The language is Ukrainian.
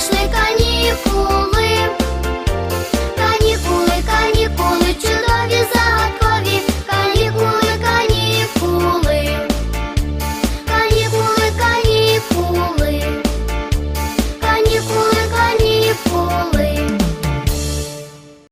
помічника.